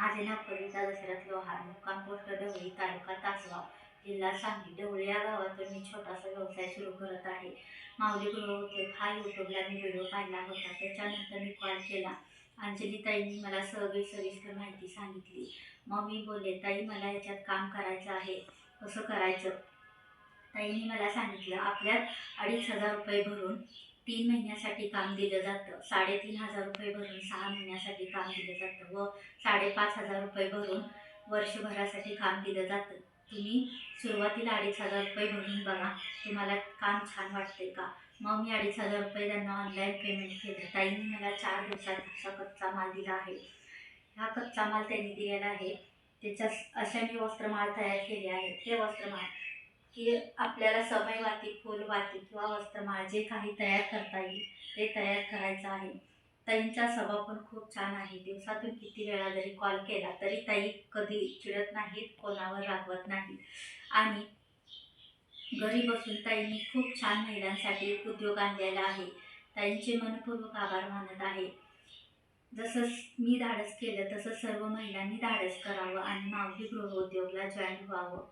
माझे नाव कविता दशरथ लोहार मुक्काम पोस्ट ढवळी तालुका तासगाव जिल्हा सांगली ढवळी या गावातून मी छोटासा व्यवसाय सुरू करत आहे. माऊली गृहउद्योग हा यूट्यूबला मी व्हिडिओ पाहिला होता. त्याच्यानंतर मी कॉल केला. अंजली ताईंनी मला सगळी सविस्तर माहिती सांगितली. मग मी बोलले ताई मला याच्यात काम करायचं आहे. कसं करायचं? ताईंनी मला सांगितलं आपल्यात अडीच हजार रुपये भरून तीन महिन्यासाठी काम दिलं जातं. साडेतीन हजार रुपये भरून सहा महिन्यासाठी काम दिलं जातं व साडेपाच हजार रुपये भरून वर्षभरासाठी काम दिलं जातं. तुम्ही सुरुवातीला अडीच हजार रुपये भरून बघा. तुम्हाला काम छान वाटते का? मग मी अडीच हजार रुपये त्यांना ऑनलाईन पेमेंट केलं. ताईंनी मला चार दिवसात असा कच्चा माल दिला आहे. हा कच्चा माल त्यांनी दिलेला आहे. त्याच्या अशा मी वस्त्रमाळ तयार केले आहे ते वस्त्रमाळ की आपल्याला समयवाती फुलवाती किंवा वस्त्रमाळ जे काही तयार करता येईल ते तयार करायचं आहे. ताईंचा स्वभाव पण खूप छान आहे. दिवसातून किती वेळा जरी कॉल केला तरी ताई कधी चिडत नाहीत कोणावर रागवत नाहीत. आणि घरी बसून ताईंनी खूप छान महिलांसाठी एक उद्योग आणलेला आहे. ताईंचे मनपूर्वक आभार मानत आहे. जसं मी धाडस केलं तसं सर्व महिलांनी धाडस करावं आणि माऊली गृहउद्योगला जॉईन व्हावं.